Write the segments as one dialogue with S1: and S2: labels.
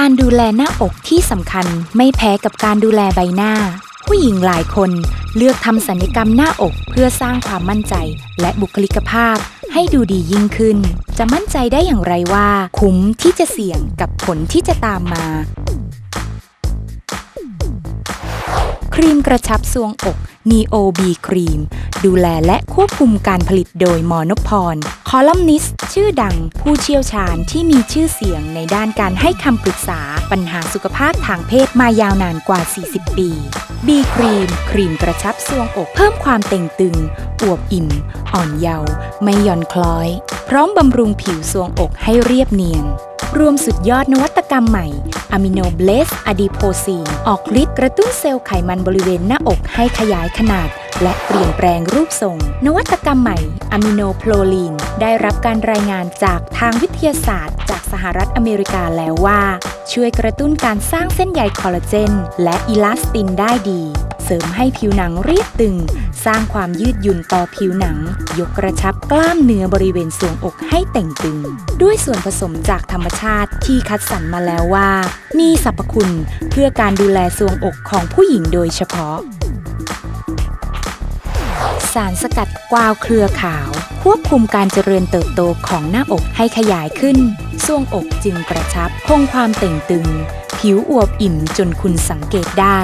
S1: การดูแลหน้าอกที่สำคัญไม่แพ้กับการดูแลใบหน้า ผู้หญิงหลายคนเลือกทำศัลยกรรมหน้าอกเพื่อสร้างความมั่นใจ และบุคลิกภาพให้ดูดียิ่งขึ้น จะมั่นใจได้อย่างไรว่า คุ้มที่จะเสี่ยงกับผลที่จะตามมา ครีมกระชับทรวงอก Neo B ครีม ดูแลและควบคุมการผลิตโดยมอนพร คอลัมนิสชื่อดังผู้เชี่ยวชาญที่มีชื่อเสียงในด้านการให้คำปรึกษาปัญหาสุขภาพทางเพศมายาวนานกว่า 40 ปี B ครีม ครีมกระชับทรวงอก เพิ่มความเต่งตึง อวบอิ่ม อ่อนเยาว์ไม่หย่อนคล้อย พร้อมบำรุงผิวทรวงอกให้เรียบเนียนรวมสุดยอดนวัตกรรมใหม่ อะมิโนเบลสอะดีโพซีนออกฤทธิ์กระตุ้นเซลล์ไขมันบริเวณหน้าอกให้ขยายขนาด และเปลี่ยนแปลงรูปทรง นวัตกรรมใหม่อะมิโนโพรลีนได้รับการรายงานจากทางวิทยาศาสตร์ จากสหรัฐอเมริกาแล้วว่า ช่วยกระตุ้นการสร้างเส้นใยคอลลาเจน และอิลาสตินได้ดี เสริมให้ผิวหนังเรียบตึง สร้างความยืดหยุ่นต่อผิวหนัง ยกกระชับกล้ามเนื้อบริเวณทรวงอกให้เต่งตึง ด้วยส่วนผสมจากธรรมชาติที่คัดสรรมาแล้วว่า มีสรรพคุณเพื่อการดูแลทรวงอกของผู้หญิงโดยเฉพาะ สารสกัดกวาวเครือขาว ควบคุมการเจริญเติบโตของหน้าอกให้ขยายขึ้นทรวงอกจึงกระชับ คงความเต่งตึง ผิวอวบอิ่มจนคุณสังเกตได้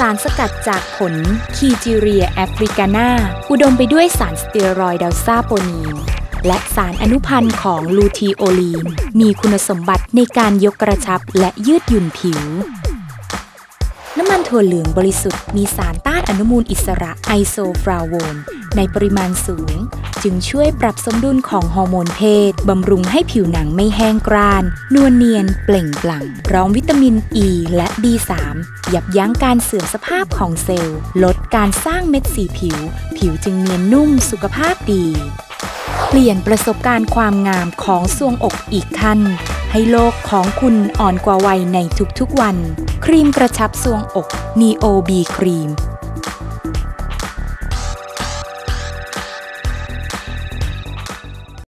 S1: สารสกัดจากผลคีจิเรียแอฟริกานาอุดมไปด้วยสารสเตียรอยด์ดัลซาโปนีน และสารอนุพันธ์ของลูทีโอลีน มีคุณสมบัติในการยกกระชับและยืดหยุ่นผิว น้ำมันถั่วเหลืองบริสุทธิ์มีสารต้านอนุมูลอิสระไอโซฟลาโวนในปริมาณสูง จึงช่วยปรับสมดุลของฮอร์โมนเพศ บำรุงให้ผิวหนังไม่แห้งกร้าน นวลเนียน เปล่งปลั่งพร้อมวิตามินอ e ีและ B3 ยับยั้งการเสื่อมสภาพของเซลล์ ลดการสร้างเม็ดสีผิว ผิวจึงเนียนนุ่มสุขภาพดี เปลี่ยนประสบการณ์ความงามของทรวงอกอีกขั้นให้โลกของคุณอ่อนกว่าวัยในทุกๆวัน ครีมกระชับทรวงอก Neo B ครีม